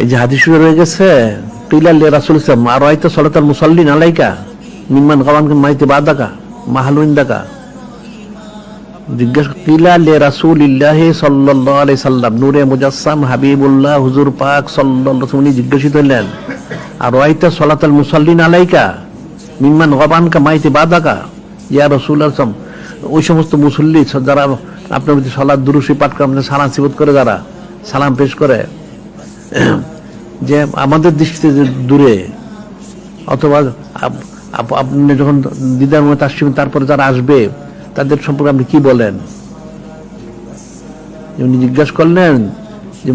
এই যে হাদিস শুরু হয়ে গেছে পিলাল রাসুল ইসলাম আর হয়তো সলাতাল মুসাল্লিন আলাইকা? মিম্মান গাওয়ান মাইতে বাদাকা মাহালুইন দাকা জিজ্ঞাসা রাসুল ইল্লাহ সাল্লাল্লাহু আলাইহি সাল্লাম নূরে মুজাসসাম হাবিবুল্লাহ হুজুর পাক সাল্লাল্লাহু উনি জিজ্ঞাসিত হলেন আর হয়তো সলাতাল মুসাল্লিন আলাইকা? মিম্মান গাবান কা মাইতে বাদাকা? ইয়া রাসূল ওই সমস্ত মুসল্লি যারা আপনার প্রতি সলাদ দুরুশি পাঠ করে সালাম সিবত করে যারা, সালাম পেশ করে। যে আমাদের দৃষ্টিতে যে দূরে, অথবা আপ- আপ- আপনি যখন দিদার মনে আসছেন তারপরে যারা আসবে, তাদের সম্পর্কে আপনি কি বলেন? উনি জিজ্ঞাসা করলেন যে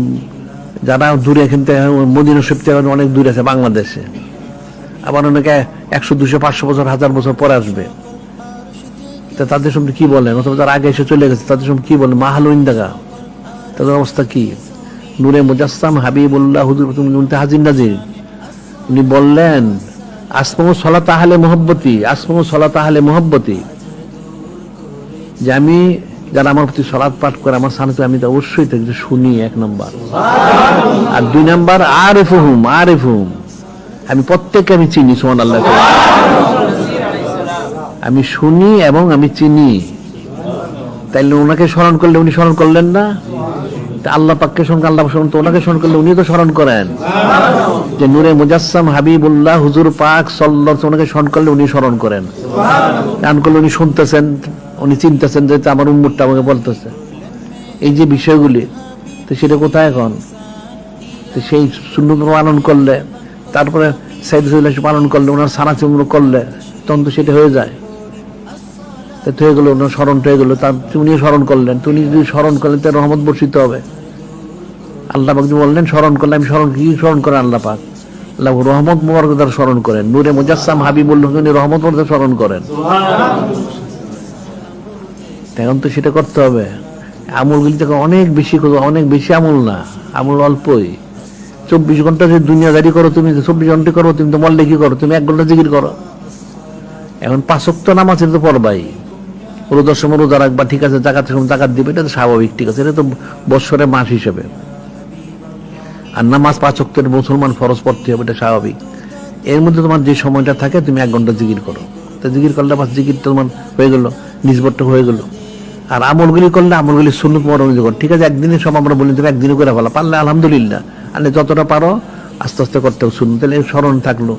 যারা দূরে, এখান থেকে মদিনা থেকে অনেক দূরে আছে বাংলাদেশে। আবার অনেকে একশো, দুশো, পাঁচশো বছর, হাজার বছর পরে আসবে। তা তাদের সম্পর্কে কি বলেন? অথবা যারা আগে এসে চলে গেছে তাদের সম্পর্কে কি বলেন? মাহাল ইন্দাগা তাদের অবস্থা কি? নূরে মুজাসসাম হাবিবুল্লাহ হুজুর উনি হাজির নাজির। উনি বললেন আসমু সলা তাহলে মোহব্বতী আসমু সলা তাহলে মোহব্বতী। যে আমি যারা আমার প্রতি সলাৎ পাঠ করে আমার সামনে আমি তো অবশ্যই তাদের শুনি এক নম্বর। আর দুই নম্বর আর এফ হুম আর এফ হুম আমি প্রত্যেককে আমি চিনি সোমান আল্লাহ আমি শুনি এবং আমি চিনি। তাইলে ওনাকে স্মরণ করলে উনি স্মরণ করলেন না? আল্লাহ পাককে স্মরণ আল্লাহ স্মরণ তো ওনাকে স্মরণ করলে উনি তো স্মরণ করেন। যে নূরে মুজাসসাম হাবিবুল্লাহ হুজুর পাক আলাইহি ওনাকে স্মরণ করলে উনি স্মরণ করেন। গান করলে উনি শুনতেছেন, উনি চিনতেছেন যে আমার উম্মুরটা আমাকে বলতেছে। এই যে বিষয়গুলি, তো সেটা কোথায় এখন? তো সেই সুন্নত পালন করলে, তারপরে সাইদ পালন করলে, ওনার সানা চুমড়ো করলে, তখন তো সেটা হয়ে যায়। তা তো হয়ে গেলো, ওনার স্মরণ হয়ে গেলো। তার উনি স্মরণ করলেন। তো উনি যদি স্মরণ করলেন তার রহমত বর্ষিত হবে। আল্লাহ পাক বললেন, স্মরণ করলে আমি স্মরণ কি স্মরণ করেন আল্লাহ পাক? আল্লাহ রহমত মুবারক দ্বারা স্মরণ করেন। নূরে মুজাসসাম হাবিবুল্লাহ উনি রহমত মুবারক স্মরণ করেন। এখন তো সেটা করতে হবে। আমলগুলি থেকে অনেক বেশি অনেক বেশি আমল না। আমল অল্পই। চব্বিশ ঘণ্টা যে দুনিয়াদারি করো, তুমি চব্বিশ ঘণ্টা করো, তুমি তো মল্লে কি করো? তুমি এক ঘণ্টা জিকির করো। এখন পাঁচক্ত নামাজ এটা তো পড়বাই রোজার সময় রোজা রাখবা, ঠিক আছে জাকাতের সময় জাকাত দিবে, এটা তো স্বাভাবিক, ঠিক আছে, এটা তো বৎসরের মাস হিসেবে। আর নামাজ পাঁচ অক্টের মুসলমান ফরজ পড়তে হবে, এটা স্বাভাবিক। এর মধ্যে তোমার যে সময়টা থাকে, তুমি এক ঘণ্টা জিকির করো। তো জিকির করলে বাস জিকির তোমার হয়ে গেল নিজবরটা হয়ে গেল। আর আমলগুলি করলে আমলগুলি সুন্নত মরণ করো। ঠিক আছে একদিনে সব আমরা বলি, তুমি একদিনে করে ফেলা। পারলে আলহামদুলিল্লাহ। আর যতটা পারো, আস্তে আস্তে করতে হবে শুনুন তাহলে স্মরণ থাকল।